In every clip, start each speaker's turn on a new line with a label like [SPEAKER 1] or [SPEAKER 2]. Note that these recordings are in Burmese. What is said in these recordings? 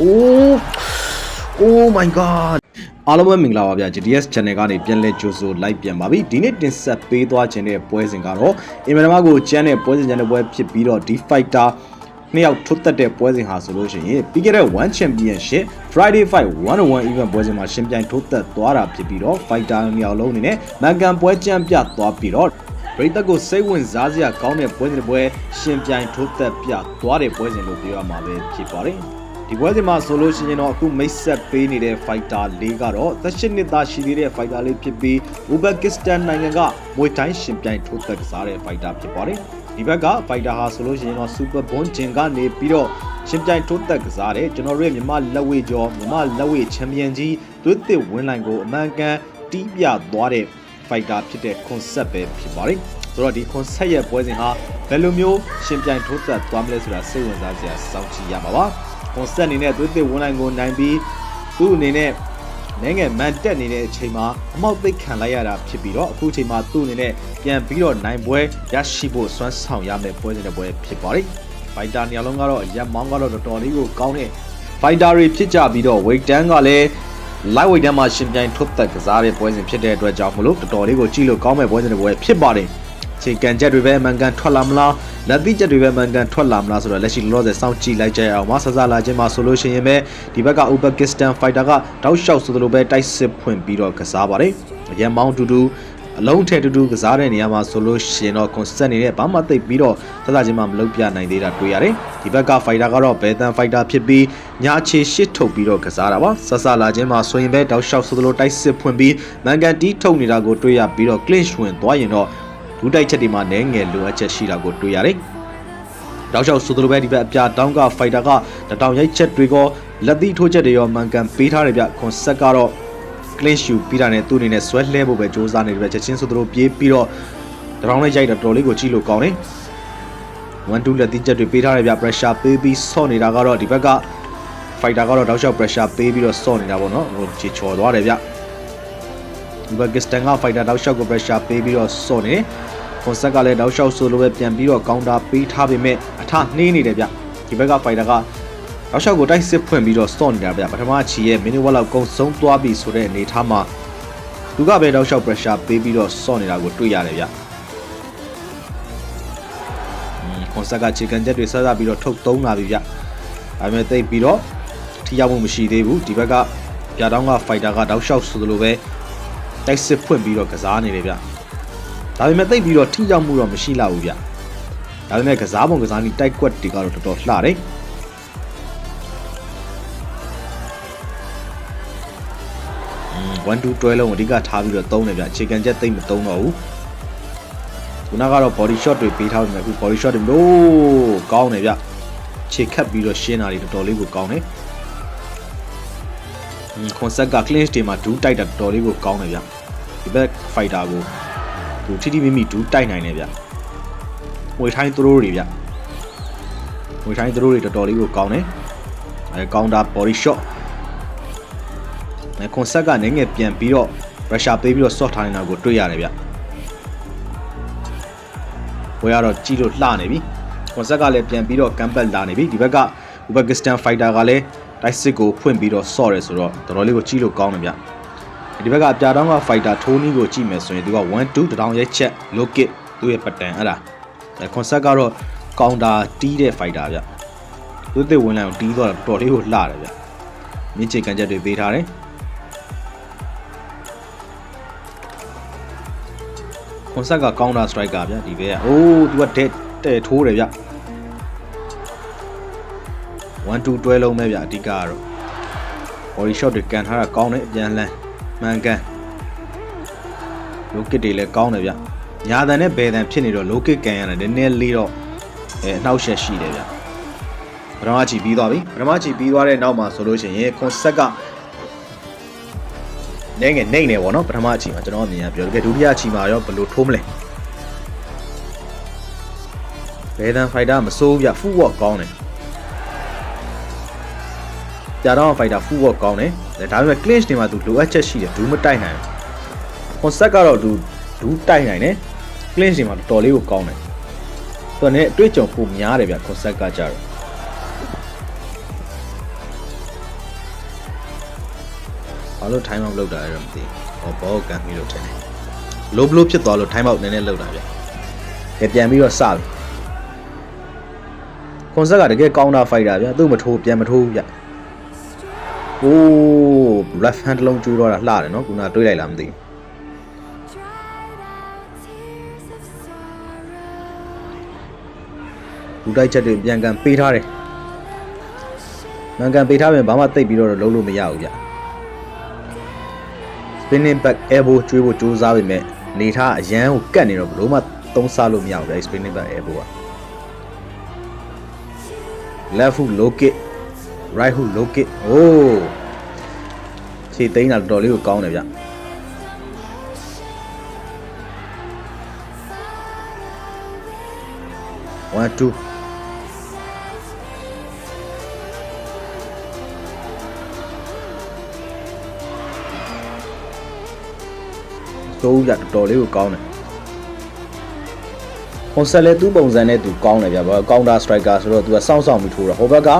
[SPEAKER 1] အိုး Oh my god အားလုံးပဲမင်္ဂလာပါဗျာ GTS channel ကနေပြန်လဲကြိုဆိုလိုက်ပြန်ပါပြီဒီနေ့တင်ဆက်ပေးသွားခြင်းတဲ့ပွဲစဉ်ကတော့အင်မန်မကိုကျန်းတဲ့ပွဲစဉ်ကျန်းတဲ့ပွဲဖြစ်ပြီးတော့ D Fighter နှစ်ယောက်ထွတ်သက်တဲ့ပွဲစဉ်ဟာဆိုလို့ရှိရင်ပြီးခဲ့တဲ့ One Championship Friday Fight 101 event ပွဲစဉ်မှာရှင်ပြိုင်ထွတ်သက်သွားတာဖြစ်ပြီးတော့ Fighter နှစ်ယောက်လုံးအနေနဲ့မန်ကန်ပွဲကျန်းပြသွားပြီးတော့ပရိသတ်ကိုစိတ်ဝင်စားစရာကောင်းတဲ့ပွဲစဉ်တစ်ပွဲရှင်ပြိုင်ထွတ်သက်ပြသွားတဲ့ပွဲစဉ်လို့ပြောရမှာပဲဖြစ်ပါတယ် ဒီပွဲစဉ်မှာဆိုလို့ရှိရင်တော့အခုမိတ်ဆက်ပေးနေတဲ့ fighter လေးကတော့သက်ရှိနှစ်သားရှိသေးတဲ့ fighter လေးဖြစ်ပြီး Uzbekistan နိုင်ငံကမွေတိုင်းရှင်ပြိုင်ထိုးသက်ကစားတဲ့ fighter ဖြစ်ပါတယ်ဒီဘက်က fighter ဟာဆိုလို့ရှိရင်တော့ super bon ဂျင်ကနေပြီးတော့ရှင်ပြိုင်ထိုးသက်ကစားတဲ့ကျွန်တော်တို့ရဲ့မြမလက်ဝဲကျော်မြမလက်ဝဲချန်ပီယံကြီးသွေးသစ်ဝင်းလိုင်ကိုအမှန်ကန်တီးပြသွားတဲ့ fighter ဖြစ်တဲ့ concept ပဲဖြစ်ပါတယ်ဆိုတော့ဒီ concept ရဲ့ပွဲစဉ်ဟာဘယ်လိုမျိုးရှင်ပြိုင်ထိုးသက်သွားမလဲဆိုတာစိတ်ဝင်စားစရာစောင့်ကြည့်ရမှာပါ ကွန်ဆက်အနေနဲ့သွေးသစ်ဝန်းလိုင်းကိုနိုင်ပြီးသူ့အနေနဲ့နိုင်ငံမန်တက်နေတဲ့အချိန်မှာအမောက်သိပ်ခံလိုက်ရတာဖြစ်ပြီးတော့အခုအချိန်မှာသူ့အနေနဲ့ပြန်ပြီးတော့နိုင်ပွဲရရှိဖို့စွမ်းဆောင်ရမယ့်ပွဲစဉ်တစ်ပွဲဖြစ်ပါတယ်။ဖိုက်တာနေရာလုံးကတော့ရက်မောင်းကတော့တော်တော်လေးကိုကောင်းတဲ့ဖိုက်တာတွေဖြစ်ကြပြီးတော့ weight တန်းကလည်း light weight တန်းမှာရှင်ပြိုင်ထွတ်သက်ကစားတဲ့ပွဲစဉ်ဖြစ်တဲ့အတွက်ကြောင့်မလို့တော်တော်လေးကိုကြည့်လို့ကောင်းမဲ့ပွဲစဉ်တစ်ပွဲဖြစ်ပါတယ်။ခြေကန်ချက်တွေပဲအမှန်ကန်ထွက်လာမလား လက်သီးချက်တွေပဲအမှန်ကန်ထွက်လာမလားဆိုတော့လက်ရှိလောလောဆယ်စောင့်ကြည့်လိုက်ကြရအောင်ပါဆဆလာချင်းမှာဆိုလို့ရှိရင်ပဲဒီဘက်က Uzbekistan fighter ကတောက်လျှောက်ဆိုသလိုပဲတိုက်စစ်ဖွင့်ပြီးတော့ကစားပါတယ်။ရန်မောင်းတူတူအလုံးထဲတူတူကစားတဲ့နေရာမှာဆိုလို့ရှိရင်တော့ concept နေတဲ့ဘာမှသိပ်ပြီးတော့သသချင်းမှမလုပ်ပြနိုင်သေးတာတွေ့ရတယ်။ဒီဘက်က fighter ကတော့ဘယ်တန် fighter ဖြစ်ပြီးညာချေရှစ်ထုတ်ပြီးတော့ကစားတာပါ။ဆဆလာချင်းမှာဆိုရင်ပဲတောက်လျှောက်ဆိုသလိုတိုက်စစ်ဖွင့်ပြီးမန်ကန်တီးထုတ်နေတာကိုတွေ့ရပြီးတော့ clinch ဝင်သွားရင်တော့ ဒူးတိုက်ချက်တွေမှာနည်းငယ်လိုအပ်ချက်ရှိတာကိုတွေ့ရတယ်။တောက်လျှောက်ဆိုသလိုပဲဒီဘက်အပြတောင်းက fighter ကတတောင်ရိုက်ချက်တွေကောလက်သီးထိုးချက်တွေရောမန်ကန်ပေးထားတယ်ဗျ။ concept ကတော့ clinch ယူပြီးတာနဲ့သူ့အနေနဲ့ဆွဲလှဲဖို့ပဲစ조사နေတယ်ဗျချက်ချင်းဆိုသလိုပြေးပြီးတော့တရောင်းလေးရိုက်တာတော်လေးကိုကြည့်လို့ကောင်းတယ်1 2လက်သီးချက်တွေပေးထားတယ်ဗျ pressure ပေးပြီးဆော့နေတာကတော့ဒီဘက်က fighter ကတော့တောက်လျှောက် pressure ပေးပြီးတော့ဆော့နေတာပေါ့နော်ဟိုချေချော်သွားတယ်ဗျ ဒီဘက်ကစတန်က fighter တောက်လျှောက်ကို pressure ပေးပြီးတော့ဆော့နေကွန်ဆက်ကလည်းတောက်လျှောက်ဆိုလိုပဲပြန်ပြီးတော့ counter ပေးထားပေမဲ့အထနှေးနေတယ်ဗျဒီဘက်က fighter ကတောက်လျှောက်ကိုတိုက်စစ်ဖွင့်ပြီးတော့ဆော့နေတာဗျပထမချီရဲ့ minute ဝက်လောက်ကုံဆုံးသွားပြီဆိုတဲ့အနေထားမှာသူကပဲတောက်လျှောက် pressure ပေးပြီးတော့ဆော့နေတာကိုတွေ့ရတယ်ဗျကွန်ဆက်ကခြေကန်ချက်တွေဆက်စားပြီးတော့ထုတ်သုံးလာပြီဗျဒါပေမဲ့သိပ်ပြီးတော့ထိရောက်မှုမရှိသေးဘူးဒီဘက်ကပြတောင်းက fighter ကတောက်လျှောက်ဆိုလိုပဲ တိုက်စစ်ဖွင့်ပြီးတော့ကစားနေတယ်ဗျဒါပေမဲ့သိပ်ပြီးတော့ထိရောက်မှုတော့မရှိလောက်ဘူးဗျဒါပေမဲ့ကစားပုံကစားနည်းတိုက်ကွက်တွေကတော့တော်တော်လှတယ်1 2 12လုံးအဓိကထားပြီးတော့သုံးတယ်ဗျအခြေခံချက်သိမ့်မသုံးတော့ဘူးခုနကတော့ body shot တွေပေးထားပြီအခု body shot တွေလို့ကောင်းတယ်ဗျခြေခတ်ပြီးတော့ရှင်းတာတွေတော်တော်လေးကိုကောင်းတယ်ကွန်ဆက်က clinch တွေမှာဒူးတိုက်တာတော်တော်လေးကိုကောင်းတယ်ဗျ ဒီဘက် fighter ကိုသူထိထိမိမိဒူးတိုက်နိုင်တယ်ဗျငွေထိုင်းသူတို့တွေဗျငွေထိုင်းသူတို့တွေတော်တော်လေးကိုကောင်းတယ်အဲ counter body shot အဲကွန်ဆက်ကနည်းငယ်ပြန်ပြီးတော့ pressure ပေးပြီးတော့ shot ထားနေတာကိုတွေ့ရတယ်ဗျဝယ်ကတော့ကြီးလို့လှနေပြီကွန်ဆက်ကလည်းပြန်ပြီးတော့ comeback လာနေပြီဒီဘက်က Uzbekistan fighter ကလည်းတိုက်စစ်ကိုဖွင့်ပြီးတော့ shot ရဲဆိုတော့တော်တော်လေးကိုကြီးလို့ကောင်းတယ်ဗျ ဒီဘက်ကအပြာတောင်းက fighter ထိုးနီးကိုကြည့်မယ်ဆိုရင်သူက1 2တတောင်ရိုက်ချက် low kick သူ့ရဲ့ pattern အဲ့ဒါအဲ concept ကတော့ counter တီးတဲ့ fighter ဗျသူသစ်ဝင်လာအောင်တီးသွားတာတော်လေးကိုလှတယ်ဗျမြင့်ချေကန်ချက်တွေပေးထားတယ်ကွန်ဆက်က counter striker ဗျဒီဘက်ကအိုးသူကတဲ့တဲ့ထိုးတယ်ဗျ1 2 12လုံးပဲဗျအဓိကကတော့ body shot တွေကန်ထားတာကောင်းတယ်အပြန်လှန် မှန်ကန် low kick တွေလည်းကောင်းတယ်ဗျညာတန်နဲ့ဘယ်တန်ဖြစ်နေတော့ low kick ကန်ရတယ်နည်းနည်းလေးတော့အဲအနှောက်အယှက်ရှိတယ်ဗျပထမချီပြီးသွားပြီပထမချီပြီးသွားတဲ့နောက်မှာဆိုလို့ရှိရင် concept ကနေငယ်နေနေပေါ့နော်ပထမအချိန်မှာကျွန်တော်အမြင်ကပြောတကယ်ဒုတိယအချိန်မှာရောဘယ်လိုထိုးမလဲဘယ်တန်ဖိုက်တာမစိုးဘူးဗျဖူးဝေါ့ကောင်းတယ်ကြာတော့ဖိုက်တာဖူးဝေါ့ကောင်းတယ် ဒါပေမဲ့ clinch တွေမှာသူလိုအပ်ချက်ရှိတယ်ဒူးမတိုက်နိုင်ဘူး concept ကတော့သူဒူးတိုက်နိုင်တယ် clinch တွေမှာတော်တော်လေးကိုကောင်းတယ်သူကလည်းအတွေ့အကြုံပိုများတယ်ဗျ concept ကကြတော့ဘာလို့ time out လောက်တာလဲတော့မသိဘူးဟောဘောကန်ပြီးလို့ထင်တယ်လိုဘလို့ဖြစ်သွားလို့ time out နည်းနည်းလောက်တာဗျကဲပြန်ပြီးတော့စပြီကွန်ဆက်ကတကယ်ကောင်းတာဖိုက်တာဗျသူ့မထိုးပြန်မထိုးဗျ โอ้ left hand တစ်လုံးကျွေးတော့တာလှတယ်နော်ခုနတွေးလိုက်လားမသိဘူးလူတိုက်ချက်တွေပြန်ကန်ပေးထားတယ်။မြန်ကန်ပေးထားပြန်ဘာမှတိတ်ပြီးတော့လုံးလို့မရဘူးဗျ။ spinning back elbow ကျွေးဖို့ကြိုးစားပေမဲ့နေထားအရန်ကိုကတ်နေတော့ဘလို့မှသုံးစားလို့မရဘူးဗျ spinning back elbow က left hook low kick right hook low kick โอ้ခြေသိမ်းတာတော်တော်လေးကိုကောင်းတယ်ဗျ။1 2သိုးရတော်တော်လေးကိုကောင်းတယ်။ဟွန်ဆက်လဲသူ့ပုံစံနဲ့သူကောင်းတယ်ဗျာ။ကောင်တာစထရိုက်ကာဆိုတော့သူကစောင့်ဆောင်ပြီးထိုးတာ။ဟိုဘက်က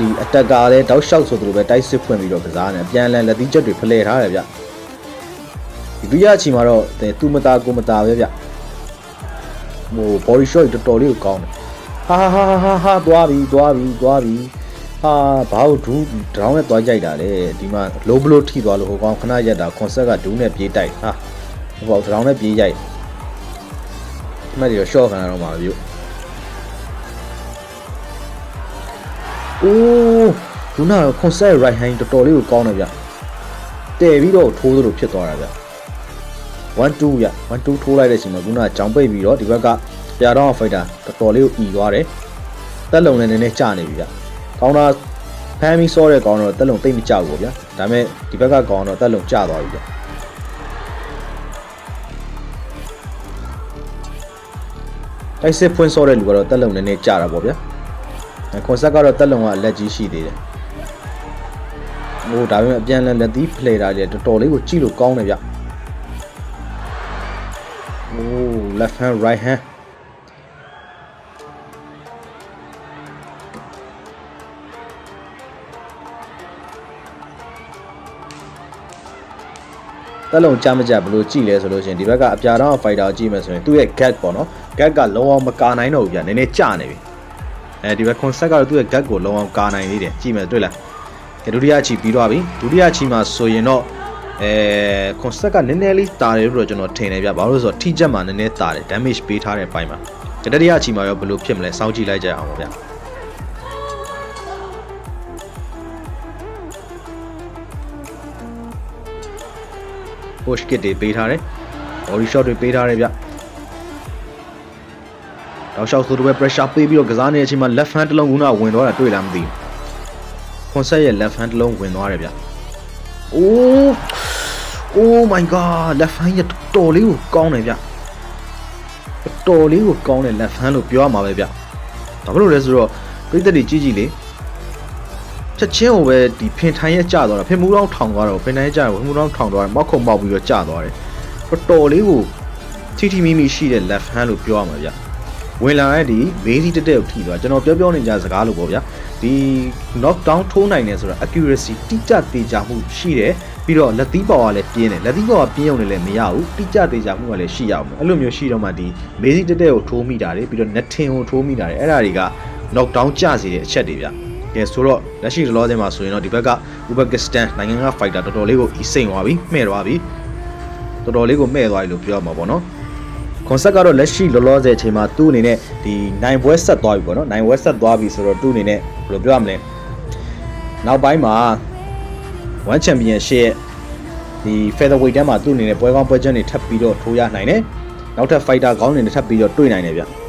[SPEAKER 1] ဒီအတက်ကာလည်းတောက်လျှောက်ဆိုသူလိုပဲတိုက်စစ်ဖွင့်ပြီးတော့ကစားနေ။ပြန်လည်လက်သီးချက်တွေဖလှယ်ထားတယ်ဗျ။ဒီဒုတိယအချိန်မှာတော့သူမသားကိုမသားပဲဗျ။ဟို body shot တော်တော်လေးကိုကောင်းတယ်။ဟာဟာဟာဟာဟာသွားပြီသွားပြီသွားပြီ။ဟာဘာလို့ဒူးဒရောင်းနဲ့သွားကြိုက်တာလဲဒီမှာ low blow ထိသွားလို့ဟိုကောင်ခဏရက်တာ concept ကဒူးနဲ့ပြေးတိုက်ဟာဟိုကောင်ဒရောင်းနဲ့ပြေးရိုက်ဒီမှာဒီတော့ short ခံရတော့မှာပြု အိုးခုနက concept right hand တော်တော်လေးကိုကောင်းတယ်ဗျတဲပြီးတော့ထိုးသလိုဖြစ်သွားတာဗျ1 2ရ1 2ထိုးလိုက်တဲ့အချိန်မှာခုနကကြောင်ပိတ်ပြီးတော့ဒီဘက်ကပြာတော့ fighter တော်တော်လေးကိုအီသွားတယ်တက်လုံလည်းနည်းနည်းကျနေပြီဗျကောင်းတာဖမ်းပြီးစောတဲ့ကောင်းတော့တက်လုံတိတ်မကြောက်ဘူးဗျာဒါပေမဲ့ဒီဘက်ကကောင်းတော့တက်လုံကျသွားပြီဗျတိုက်စစ်ဖွင့်စောတဲ့လူကတော့တက်လုံနည်းနည်းကျတာပေါ့ဗျာ ကွန်ဆက်ကတော့တက်လုံကလက်ကြီးရှိသေးတယ်ဟိုဒါပေမဲ့အပြန်လန်လက်သီးဖလေတာတွေတော်တော်လေးကိုကြည့်လို့ကောင်းတယ်ဗျโอ้ left hand right hand တက်လုံးကြမကြဘလို့ကြည့်လဲဆိုလို့ရှိရင်ဒီဘက်ကအပြာတော့ fighter ကြည့်မယ်ဆိုရင်သူ့ရဲ့ gap ပေါ့နော် gap ကလုံးဝမကာနိုင်တော့ဘူးဗျနည်းနည်းကျနေပြီ အဲဒီဘက် concept ကတော့သူ့ရဲ့ gap ကိုလုံးဝကာနိုင်သေးတယ်ကြည့်မယ်တွေ့လားကဲဒုတိယချီပြီးတော့ပြီဒုတိယချီမှာဆိုရင်တော့အဲ concept ကနည်းနည်းလေးတာတယ်လို့တော့ကျွန်တော်ထင်တယ်ဗျဘာလို့လဲဆိုတော့ထိချက်မှာနည်းနည်းတာတယ် damage ပေးထားတဲ့ဘိုင်းမှာကဲတတိယချီမှာရောဘယ်လိုဖြစ်မလဲစောင့်ကြည့်လိုက်ကြအောင်ပါဗျ push kit တွေပေးထားတယ် body shot တွေပေးထားတယ်ဗျ တောက်လျှောက်ဆိုတော့ပဲ pressure ပေးပြီးတော့ကစားနေတဲ့အချိန်မှာ left hand တစ်လုံးကဝင်သွားတာတွေ့လားမသိဘူး concept ရဲ့ left hand တစ်လုံးဝင်သွားတယ်ဗျ oh oh my god left hand ရတော်လေးကိုကောင်းတယ်ဗျတော်လေးကိုကောင်းတယ် left hand လို့ပြောရမှာပဲဗျဒါဘယ်လိုလဲဆိုတော့ပြိသက်တွေကြီးကြီးလေးချက်ချင်းကိုပဲဒီဖင်ထိုင်ရဲ့ကျသွားတာဖင်မူတောင်းထောင်သွားတော့ဖင်ထိုင်ရဲ့ကျတော့ဖင်မူတောင်းထောင်သွားတယ်မောက်ခုံမောက်ပြီးတော့ကျသွားတယ်တော်တော်လေးကိုထိထိမိမိရှိတဲ့ left hand လို့ပြောရမှာဗျ ဝင်လာတဲ့ဒီဘေးစီတက်တက်ကိုထိသွားကျွန်တော်ပြောပြောနေကြစကားလို့ပေါ့ဗျာဒီ knock down ထိုးနိုင်တယ်ဆိုတာ accuracy တိကျသေးချာမှုရှိတယ်ပြီးတော့လက်သီးပေါ်ကလည်းပြင်းတယ်လက်သီးပေါ်ကပြင်းုံနဲ့လည်းမရဘူးတိကျသေးချာမှုကလည်းရှိရအောင်အဲ့လိုမျိုးရှိတော့မှဒီဘေးစီတက်တက်ကိုထိုးမိတာတွေပြီးတော့ net ထင်ကိုထိုးမိတာတွေအဲ့ဒါတွေက knock down ကျစေတဲ့အချက်တွေဗျကဲဆိုတော့လက်ရှိလောလောဆယ်မှာဆိုရင်တော့ဒီဘက်ကဥဘကစ္စတန်နိုင်ငံက fighter တော်တော်လေးကိုအီစိန်သွားပြီမှဲ့သွားပြီတော်တော်လေးကိုမှဲ့သွားပြီလို့ပြောမှာပေါ့နော် ကွန်ဆက်ကတော့လက်ရှိလောလောဆယ်အချိန်မှာသူ့အနေနဲ့ဒီနိုင်ပွဲဆက်သွားပြီပေါ့နော်နိုင်ပွဲဆက်သွားပြီဆိုတော့သူ့အနေနဲ့ဘယ်လိုပြောရမလဲနောက်ပိုင်းမှာ1 championship ဒီ featherweight တန်းမှာသူ့အနေနဲ့ပွဲကောင်းပွဲချမ်းတွေထပ်ပြီးတော့ထိုးရနိုင်တယ်နောက်ထပ် fighter ကောင်းတွေနဲ့ထပ်ပြီးတော့တွေ့နိုင်တယ်ဗျ